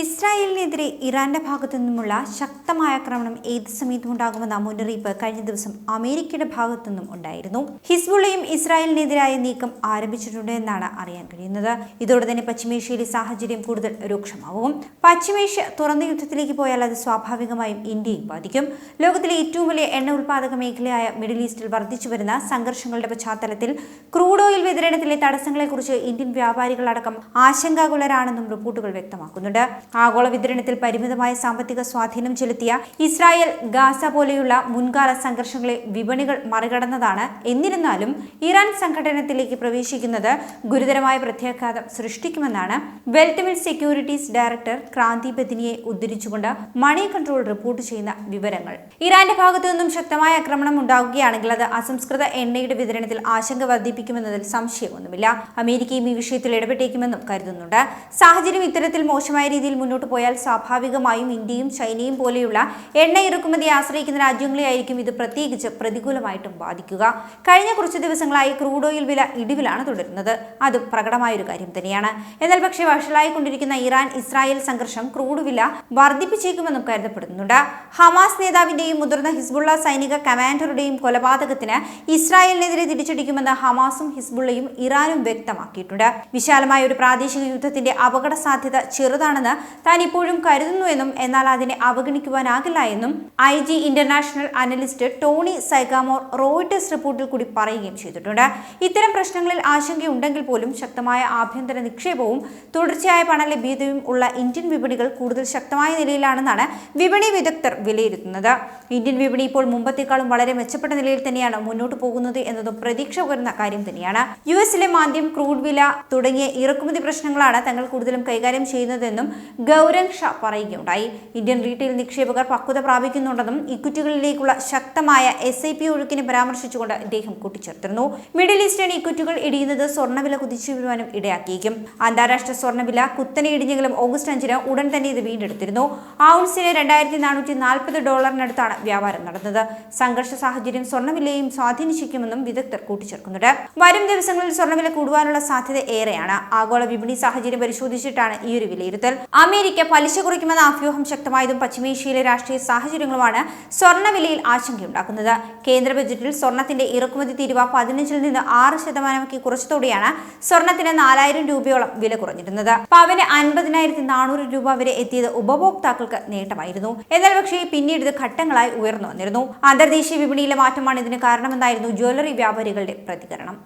ഇസ്രായേലിനെതിരെ ഇറാന്റെ ഭാഗത്തു നിന്നുമുള്ള ശക്തമായ ആക്രമണം ഏത് സമയത്തും ഉണ്ടാകുമെന്ന മുന്നറിയിപ്പ് കഴിഞ്ഞ ദിവസം അമേരിക്കയുടെ ഭാഗത്തു നിന്നും ഉണ്ടായിരുന്നു. ഹിസ്ബുള്ളയും ഇസ്രായേലിനെതിരായ നീക്കം ആരംഭിച്ചിട്ടുണ്ട് എന്നാണ് അറിയാൻ കഴിയുന്നത്. ഇതോടെ തന്നെ പശ്ചിമേഷ്യയിലെ സാഹചര്യം കൂടുതൽ രൂക്ഷമാവും. പശ്ചിമേഷ്യ തുറന്ന യുദ്ധത്തിലേക്ക് പോയാൽ അത് സ്വാഭാവികമായും ഇന്ത്യയും ബാധിക്കും. ലോകത്തിലെ ഏറ്റവും വലിയ എണ്ണ ഉൽപ്പാദക മേഖലയായ മിഡിൽ ഈസ്റ്റിൽ വർദ്ധിച്ചു വരുന്ന സംഘർഷങ്ങളുടെ പശ്ചാത്തലത്തിൽ ക്രൂഡ് ഓയിൽ വിതരണത്തിലെ തടസ്സങ്ങളെക്കുറിച്ച് ഇന്ത്യൻ വ്യാപാരികളടക്കം ആശങ്കാകുലരാണെന്നും റിപ്പോർട്ടുകൾ വ്യക്തമാക്കുന്നുണ്ട്. ആഗോള വിതരണത്തിൽ പരിമിതമായ സാമ്പത്തിക സ്വാധീനം ചെലുത്തിയ ഇസ്രായേൽ ഗാസ പോലെയുള്ള മുൻകാല സംഘർഷങ്ങളെ വിപണികൾ മറികടന്നതാണ്. എന്നിരുന്നാലും ഇറാൻ സംഘടനത്തിലേക്ക് പ്രവേശിക്കുന്നത് ഗുരുതരമായ പ്രത്യാഘാതം സൃഷ്ടിക്കുമെന്നാണ് വെൽറ്റമിൽ സെക്യൂരിറ്റീസ് ഡയറക്ടർ ക്രാന്തി ബദിനിയെ ഉദ്ധരിച്ചുകൊണ്ട് മണി കൺട്രോൾ റിപ്പോർട്ട് ചെയ്യുന്ന വിവരങ്ങൾ. ഇറാന്റെ ഭാഗത്തു നിന്നും ശക്തമായ ആക്രമണം ഉണ്ടാകുകയാണെങ്കിൽ അത് അസംസ്കൃത എണ്ണയുടെ വിതരണത്തിൽ ആശങ്ക വർദ്ധിപ്പിക്കുമെന്നതിൽ സംശയമൊന്നുമില്ല. അമേരിക്കയും ഈ വിഷയത്തിൽ ഇടപെട്ടേക്കുമെന്നും കരുതുന്നുണ്ട്. സാഹചര്യം ഇത്തരത്തിൽ മോശമായ രീതിയിൽ മുന്നോട്ട് പോയാൽ സ്വാഭാവികമായും ഇന്ത്യയും ചൈനയും പോലെയുള്ള എണ്ണ ഇറക്കുമതി ആശ്രയിക്കുന്ന രാജ്യങ്ങളെയായിരിക്കും ഇത് പ്രത്യേകിച്ച് പ്രതികൂലമായിട്ടും ബാധിക്കുക. കഴിഞ്ഞ കുറച്ച് ദിവസങ്ങളായി ക്രൂഡ് ഓയിൽ വില ഇടിവിലാണ് തുടരുന്നത്. അത് പ്രകടമായ ഒരു കാര്യം തന്നെയാണ്. എന്നാൽ പക്ഷേ വഷളായിക്കൊണ്ടിരിക്കുന്ന ഇറാൻ ഇസ്രായേൽ സംഘർഷം ക്രൂഡ് വില വർദ്ധിപ്പിച്ചേക്കുമെന്നും കരുതപ്പെടുന്നുണ്ട്. ഹമാസ് നേതാവിന്റെയും മുതിർന്ന ഹിസ്ബുള്ള സൈനിക കമാൻഡറുടെയും കൊലപാതകത്തിന് ഇസ്രായേലിനെതിരെ തിരിച്ചടിക്കുമെന്ന് ഹമാസും ഹിസ്ബുള്ളയും ഇറാനും വ്യക്തമാക്കിയിട്ടുണ്ട്. വിശാലമായ ഒരു പ്രാദേശിക യുദ്ധത്തിന്റെ അപകട സാധ്യത ചെറുതാണെന്ന് താൻ ഇപ്പോഴും കരുതുന്നുവെന്നും എന്നാൽ അതിനെ അവഗണിക്കുവാനാകില്ല എന്നും I G international analyst Tony Sycamore Reuters റിപ്പോർട്ടിൽ കൂടി പറയുകയും ചെയ്തിട്ടുണ്ട്. ഇത്തരം പ്രശ്നങ്ങളിൽ ആശങ്കയുണ്ടെങ്കിൽ പോലും ശക്തമായ ആഭ്യന്തര നിക്ഷേപവും തുടർച്ചയായ പണലഭ്യതയും ഉള്ള ഇന്ത്യൻ വിപണികൾ കൂടുതൽ ശക്തമായ നിലയിലാണെന്നാണ് വിപണി വിദഗ്ധർ വിലയിരുത്തുന്നത്. ഇന്ത്യൻ വിപണി ഇപ്പോൾ മുമ്പത്തേക്കാളും വളരെ മെച്ചപ്പെട്ട നിലയിൽ തന്നെയാണ് മുന്നോട്ട് പോകുന്നത് എന്നതും പ്രതീക്ഷ ഉയർന്ന കാര്യം തന്നെയാണ്. യു എസിലെ മാന്ദ്യം ക്രൂഡ് വില തുടങ്ങിയ ഇറക്കുമതി പ്രശ്നങ്ങളാണ് തങ്ങൾ കൂടുതലും കൈകാര്യം ചെയ്യുന്നതെന്നും ഗൗരങ് ഷാ പറയുകയുണ്ടായി. ഇന്ത്യൻ റീറ്റെയിൽ നിക്ഷേപകർ പക്വത പ്രാപിക്കുന്നുണ്ടെന്നും ഇക്വിറ്റികളിലേക്കുള്ള ശക്തമായ എസ് ഐ പി ഒഴുക്കിനെ പരാമർശിച്ചുകൊണ്ട് ഇദ്ദേഹം കൂട്ടിച്ചേർത്തിരുന്നു. മിഡിൽ ഈസ്റ്റേൺ ഇക്വിറ്റികൾ ഇടിയുന്നത് സ്വർണവില കുതിച്ചു വീഴുവാനും ഇടയാക്കിയേക്കും അന്താരാഷ്ട്ര സ്വർണവില കുത്തനെ ഇടിഞ്ഞെങ്കിലും ഓഗസ്റ്റ് അഞ്ചിന് ഉടൻ തന്നെ ഇത് വീണ്ടെടുത്തിരുന്നു. ഔൺസിന് രണ്ടായിരത്തി നാനൂറ്റി നാൽപ്പത് ഡോളറിനടുത്താണ് വ്യാപാരം നടന്നത്. സംഘർഷ സാഹചര്യം സ്വർണവിലയും സ്വാധീനിച്ചിരിക്കുമെന്നും വിദഗ്ധർ കൂട്ടിച്ചേർക്കുന്നുണ്ട്. വരും ദിവസങ്ങളിൽ സ്വർണവില കൂടുവാനുള്ള സാധ്യത ഏറെയാണ്. ആഗോള വിപണി സാഹചര്യം പരിശോധിച്ചിട്ടാണ് ഈ ഒരു വിലയിരുത്തൽ. അമേരിക്ക പലിശ കുറയ്ക്കുമെന്ന അഭ്യൂഹം ശക്തമായതും പശ്ചിമേഷ്യയിലെ രാഷ്ട്രീയ സാഹചര്യങ്ങളുമാണ് സ്വർണവിലയിൽ ആശങ്കയുണ്ടാക്കുന്നത്. കേന്ദ്ര ബജറ്റിൽ സ്വർണത്തിന്റെ ഇറക്കുമതി തീരുവ പതിനഞ്ചിൽ നിന്ന് ആറ് ശതമാനമാക്കി കുറച്ചതോടെയാണ് സ്വർണത്തിന് നാലായിരം രൂപയോളം വില കുറഞ്ഞിരുന്നത്. പവന് അൻപതിനായിരത്തി നാനൂറ് രൂപ വരെ എത്തിയത് ഉപഭോക്താക്കൾക്ക് നേട്ടമായിരുന്നു. എന്നാൽ പക്ഷേ പിന്നീട് ഇത് ഘട്ടങ്ങളായി ഉയർന്നു വന്നിരുന്നു. അന്തർദേശീയ വിപണിയിലെ മാറ്റമാണ് ഇതിന് കാരണമെന്നായിരുന്നു ജ്വല്ലറി വ്യാപാരികളുടെ പ്രതികരണം.